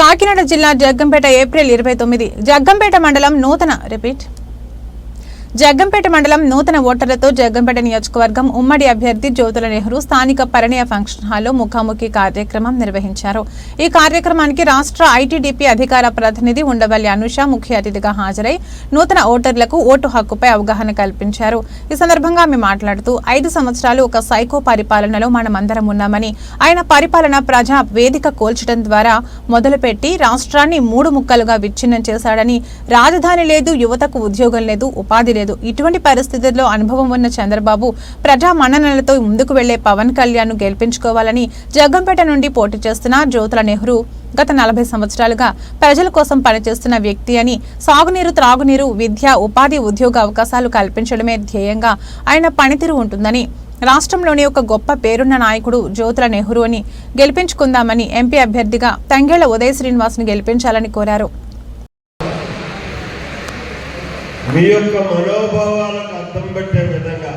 కాకినాడ జిల్లా జగ్గంపేట ఏప్రిల్ ఇరవై తొమ్మిది. జగ్గంపేట మండలం నూతన. రిపీట్. జగ్గంపేట మండలం నూతన ఓటర్లతో జగ్గంపేట నియోజకవర్గం ఉమ్మడి అభ్యర్థి జ్యోతుల నెహ్రూ స్థానిక పరిణయ ఫంక్షన్ హాల్లో ముఖాముఖి కార్యక్రమం నిర్వహించారు. ఈ కార్యక్రమానికి రాష్ట్ర ఐటీడీపీ అధికార ప్రతినిధి ఉండవల్లి అనుష ముఖ్య అతిథిగా హాజరై నూతన ఓటర్లకు ఓటు హక్కుపై అవగాహన కల్పించారు. ఈ సందర్భంగా ఆమె మాట్లాడుతూ ఐదు సంవత్సరాలు ఒక సైకో పరిపాలనలో మనమందరం ఉన్నామని ఆయన పరిపాలన ప్రజా వేదిక కోల్చడం ద్వారా మొదలుపెట్టి రాష్ట్రాన్ని మూడు ముక్కలుగా విచ్ఛిన్నం చేశాడని రాజధాని లేదు యువతకు ఉద్యోగం లేదు ఉపాధి లేదు. ఇటువంటి పరిస్థితుల్లో అనుభవం ఉన్న చంద్రబాబు ప్రజా మన్ననలతో ముందుకు వెళ్ళే పవన్ కళ్యాణ్ను గెలిపించుకోవాలని జగ్గంపేట నుండి పోటీ చేస్తున్న జ్యోతుల నెహ్రూ గత నలభై సంవత్సరాలుగా ప్రజల కోసం పనిచేస్తున్న వ్యక్తి అని సాగునీరు త్రాగునీరు విద్య ఉపాధి ఉద్యోగ అవకాశాలు కల్పించడమే ధ్యేయంగా ఆయన పనితీరు ఉంటుందని రాష్ట్రంలోని ఒక గొప్ప పేరున్న నాయకుడు జ్యోతుల నెహ్రూ అని గెలిపించుకుందామని ఎంపీ అభ్యర్థిగా తంగేళ్ళ శ్రీనివాస్ శ్రీనివాస్ను గెలిపించాలని కోరారు. మీ యొక్క మనోభావాలకు అర్థం పెట్టే విధంగా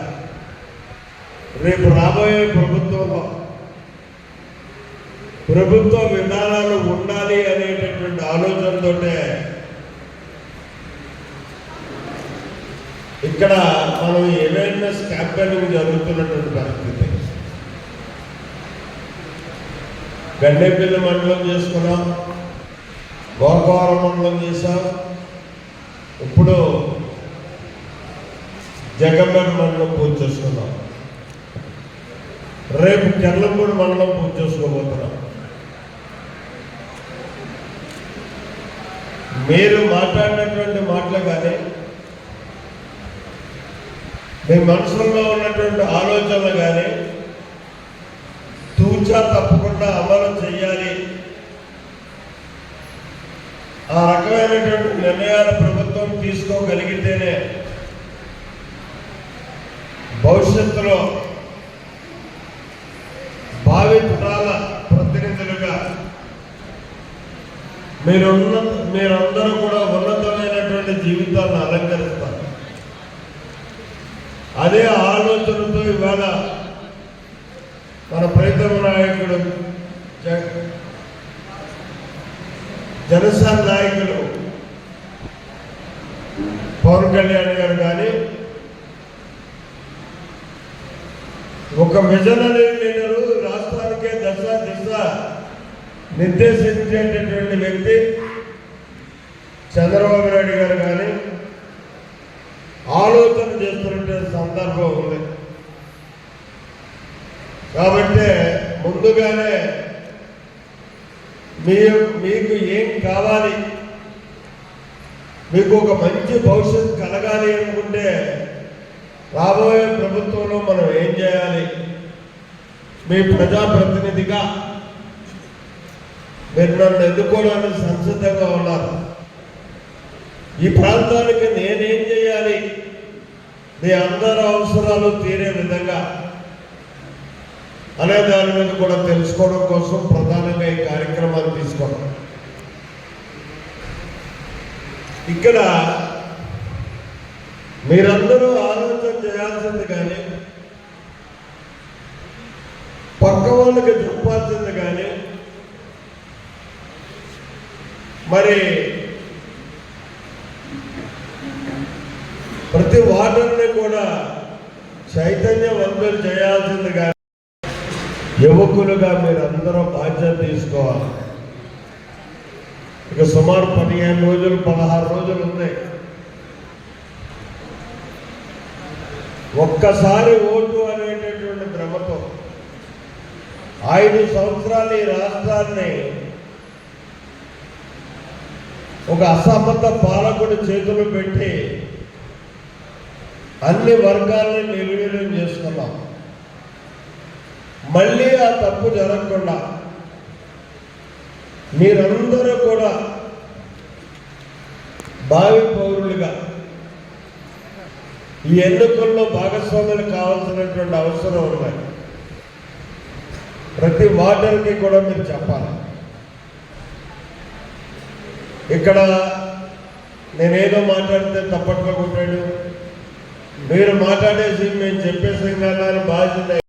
రేపు రాబోయే ప్రభుత్వంలో ప్రభుత్వ విధానాలు ఉండాలి అనేటటువంటి ఆలోచనతో ఇక్కడ మనం అవేర్నెస్ క్యాంపెయినింగ్ జరుగుతున్నటువంటి పరిస్థితి. గండేపల్లి మండలం చేసుకున్నాం గోకవరం మండలం చేశాం. ఇప్పుడు జగన్పేట మండలం పూర్తి చేసుకున్నాం రేపు కెర్లంపూడి మండలం పూజ చేసుకోబోతున్నాం. మీరు మాట్లాడినటువంటి మాటలు కానీ మీ మనసులో ఉన్నటువంటి ఆలోచనలు కానీ తూచా తప్పకుండా అమలు చేయాలి ఆ రకమైనటువంటి నిర్ణయాలు ప్రభుత్వం తీసుకోగలిగితేనే భవిష్యత్తులో భావి తరాల ప్రతినిధులుగా మీరున్న మీరందరూ కూడా ఉన్నతమైనటువంటి జీవితాన్ని అలంకరిస్తారు. అదే ఆలోచనతో ఇవాళ మన ప్రైతమ నాయకుడు జగన్ జనసేన నాయకులు పవన్ కళ్యాణ్ గారు కానీ ఒక విజన్ అనేది లేనరు. రాష్ట్రానికే దశ దిశ నిర్దేశించేటటువంటి వ్యక్తి చంద్రబాబు నాయుడు గారు కానీ ఆలోచన చేస్తున్నటువంటి సందర్భం ఉంది. కాబట్టి ముందుగానే మీ మీకు ఏం కావాలి? మీకు ఒక మంచి భవిష్యత్తు కలగాలి అనుకుంటే రాబోయే ప్రభుత్వంలో మనం ఏం చేయాలి? మీ ప్రజాప్రతినిధిగా మీరు నన్ను ఎన్నుకోవడానికి సంసిద్ధంగా ఉన్నారు. ఈ ప్రాంతానికి నేనేం చేయాలి? మీ అందరి అవసరాలు తీరే విధంగా అనే దాని మీద కూడా తెలుసుకోవడం కోసం ప్రధానంగా ఈ కార్యక్రమాలు తీసుకోవడం ఇక్కడ మీరందరూ ఆలోచన చేయాల్సింది కానీ పక్క వాళ్ళకి చెప్పాల్సింది కానీ మరి ప్రతి వాటర్ని కూడా చైతన్యవంతులు చేయాల్సింది కానీ యువకులుగా మీరందరూ బాధ్యత తీసుకోవాలి. ఇక సుమారు పదిహేను రోజులు పదహారు రోజులు ఉన్నాయి. ఒక్కసారి ఓటు అనేటటువంటి భ్రమతో ఐదు సంవత్సరాలు ఈ రాష్ట్రాన్ని ఒక అసమర్థ పాలకుడు చేతులు పెట్టి అన్ని వర్గాల్ని నిర్వీర్యం చేసుకున్నాం. మళ్ళీ ఆ తప్పు జరగకుండా మీరందరూ కూడా భావి పౌరులుగా ఈ ఎన్నికల్లో భాగస్వాములు కావాల్సినటువంటి అవసరం ఉన్నాయి ప్రతి వార్డర్కి కూడా మీరు చెప్పాలి. ఇక్కడ నేనేదో మాట్లాడితే తప్పట్లో కొట్టాడు. మీరు మాట్లాడేసి మేము చెప్పేసి బాధ్యత